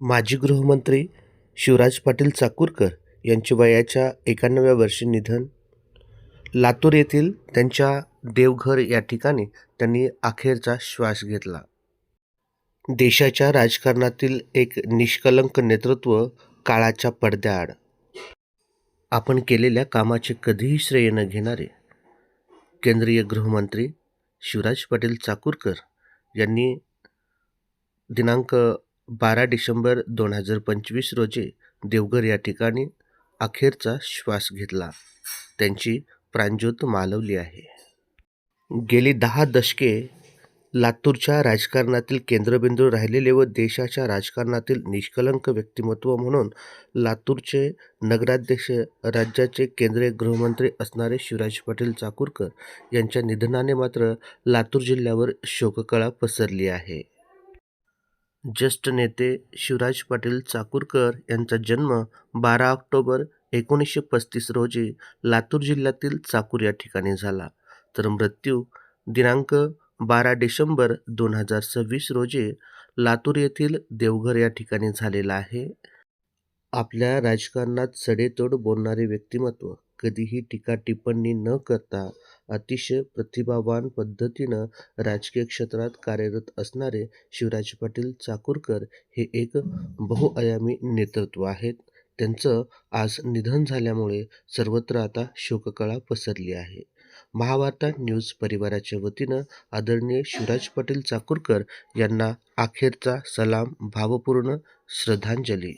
माजी गृहमंत्री शिवराज पाटील चाकूरकर यांचे वयाच्या एकाण्णव्या वर्षी निधन. लातूर येथील त्यांच्या देवघर या ठिकाणी त्यांनी अखेरचा श्वास घेतला. देशाच्या राजकारणातील एक निष्कलंक नेतृत्व काळाच्या पडद्याआड. आपण केलेल्या कामाचे कधीही श्रेय न घेणारे केंद्रीय गृहमंत्री शिवराज पाटील चाकूरकर यांनी दिनांक बारा डिसेंबर दोन हजार पंचवीस रोजी देवघर या ठिकाणी अखेरचा श्वास घेतला. त्यांची प्राणज्योत मालवली आहे. गेली दहा दशके लातूरच्या राजकारणातील केंद्रबिंदू राहिलेले व देशाच्या राजकारणातील निष्कलंक व्यक्तिमत्व म्हणून लातूरचे नगराध्यक्ष राज्याचे केंद्रीय गृहमंत्री असणारे शिवराज पाटील चाकूरकर यांच्या निधनाने मात्र लातूर जिल्ह्यावर शोककळा पसरली आहे. ज्येष्ठ नेते शिवराज पाटील चाकूरकर यांचा जन्म बारा ऑक्टोबर एकोणीसशे पस्तीस रोजी लातूर जिल्ह्यातील चाकूर या ठिकाणी झाला. तर मृत्यू दिनांक बारा डिसेंबर दोन हजार सव्वीस रोजी लातूर येथील देवघर या ठिकाणी झालेला आहे. आपल्या राजकारणात सडेतोड बोलणारे व्यक्तिमत्व कधीही टीका टिप्पणी न करता अतिशय प्रतिभावान पद्धतीनं राजकीय क्षेत्रात कार्यरत असणारे शिवराज पाटील चाकूरकर हे एक बहुआयामी नेतृत्व आहेत. त्यांचं आज निधन झाल्यामुळे सर्वत्र आता शोककळा पसरली आहे. महावार्ता न्यूज परिवाराच्या वतीनं आदरणीय शिवराज पाटील चाकूरकर यांना अखेरचा सलाम भावपूर्ण श्रद्धांजली.